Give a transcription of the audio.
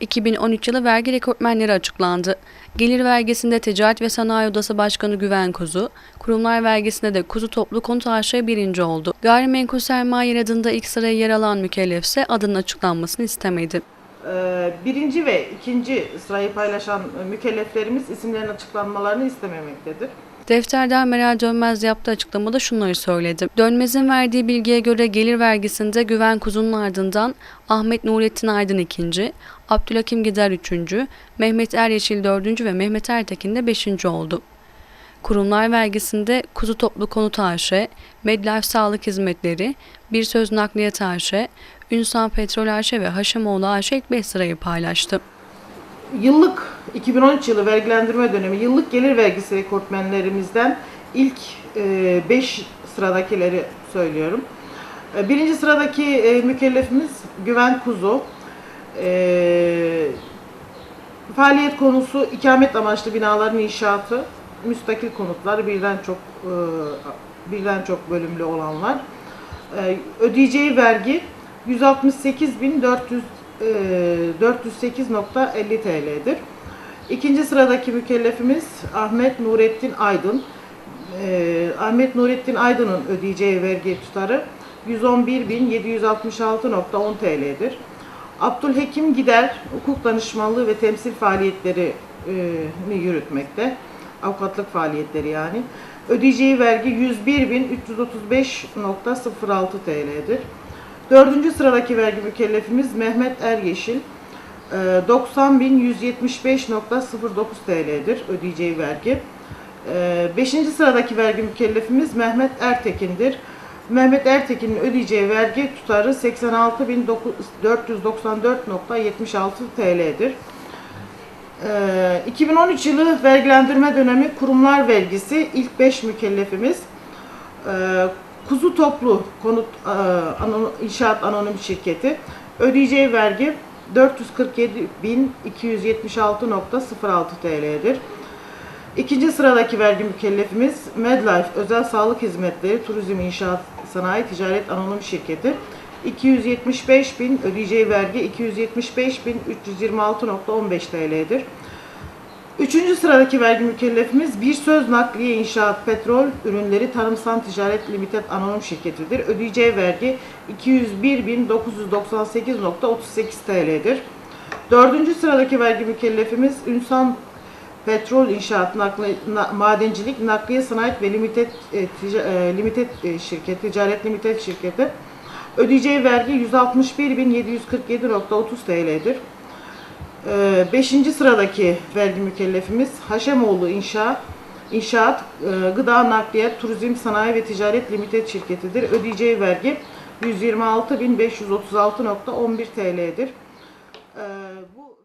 2013 yılı vergi rekortmenleri açıklandı. Gelir vergisinde Ticaret ve Sanayi Odası Başkanı Güven Kuzu, kurumlar vergisinde de Kuzu Toplu Konut AŞ birinci oldu. Gayrimenkul sermaye adında ilk sıraya yer alan mükellefse adının açıklanmasını istemedi. Ee, birinci ve ikinci sırayı paylaşan mükelleflerimiz isimlerin açıklanmalarını istememektedir. Defterden Meral Dönmez yaptığı açıklamada şunları söyledi. Dönmez'in verdiği bilgiye göre gelir vergisinde Güven Kuzu'nun ardından Ahmet Nurettin Aydın ikinci, Abdülhakim Gider üçüncü, Mehmet Er Yeşil dördüncü ve Mehmet Ertekin de beşinci oldu. Kurumlar vergisinde Kuzu Toplu Konut AŞ, Medlife Sağlık Hizmetleri, Bir Söz Nakliyat AŞ, Ünsan Petrol AŞ ve Haşimoğlu AŞ ilk 5 sırayı paylaştı. Yıllık 2013 yılı vergilendirme dönemi yıllık gelir vergisi rekortmenlerimizden ilk 5 sıradakileri söylüyorum. E, Birinci sıradaki e, mükellefimiz Güven Kuzu. E, Faaliyet konusu ikamet amaçlı binaların inşaatı, müstakil konutlar birden çok e, birden çok bölümlü olanlar. E, Ödeyeceği vergi 168.400 e, 408.50 TL'dir. İkinci sıradaki mükellefimiz Ahmet Nurettin Aydın. E, Ahmet Nurettin Aydın'ın ödeyeceği vergi tutarı 111.766.10 TL'dir. Abdülhekim Gider hukuk danışmanlığı ve temsil faaliyetlerini yürütmekte. Avukatlık faaliyetleri yani. Ödeyeceği vergi 101.335.06 TL'dir. Dördüncü sıradaki vergi mükellefimiz Mehmet Er Yeşil. e, 90.175.09 TL'dir ödeyeceği vergi. E, Beşinci sıradaki vergi mükellefimiz Mehmet Ertekin'dir. Mehmet Ertekin'in ödeyeceği vergi tutarı 86.494.76 TL'dir. Ee, 2013 yılı vergilendirme dönemi kurumlar vergisi ilk 5 mükellefimiz ee, Kuzu Toplu Konut e, İnşaat Anonim Şirketi ödeyeceği vergi 447.276.06 TL'dir. İkinci sıradaki vergi mükellefimiz Medlife Özel Sağlık Hizmetleri Turizm İnşaat Sanayi Ticaret Anonim Şirketi 275 bin ödeyeceği vergi 275.326.15 TL'dir. Üçüncü sıradaki vergi mükellefimiz Bir Söz Nakliye İnşaat Petrol Ürünleri Tarımsal Ticaret Limited Anonim Şirketidir. Ödeyeceği vergi 201.998.38 TL'dir. Dördüncü sıradaki vergi mükellefimiz Ünsan Petrol İnşaat Nakli, Na- Madencilik Nakliye Sanayi ve Limited, e, tica- e, Limited e, şirketi, Ticaret Limited şirketi. Ödeyeceği vergi 161.747.30 TL'dir. Ee, Beşinci sıradaki vergi mükellefimiz Haşemoğlu İnşaat, İnşaat, e, Gıda Nakliyat, Turizm Sanayi ve Ticaret Limited şirketidir. Ödeyeceği vergi 126.536.11 TL'dir. Ee, Bu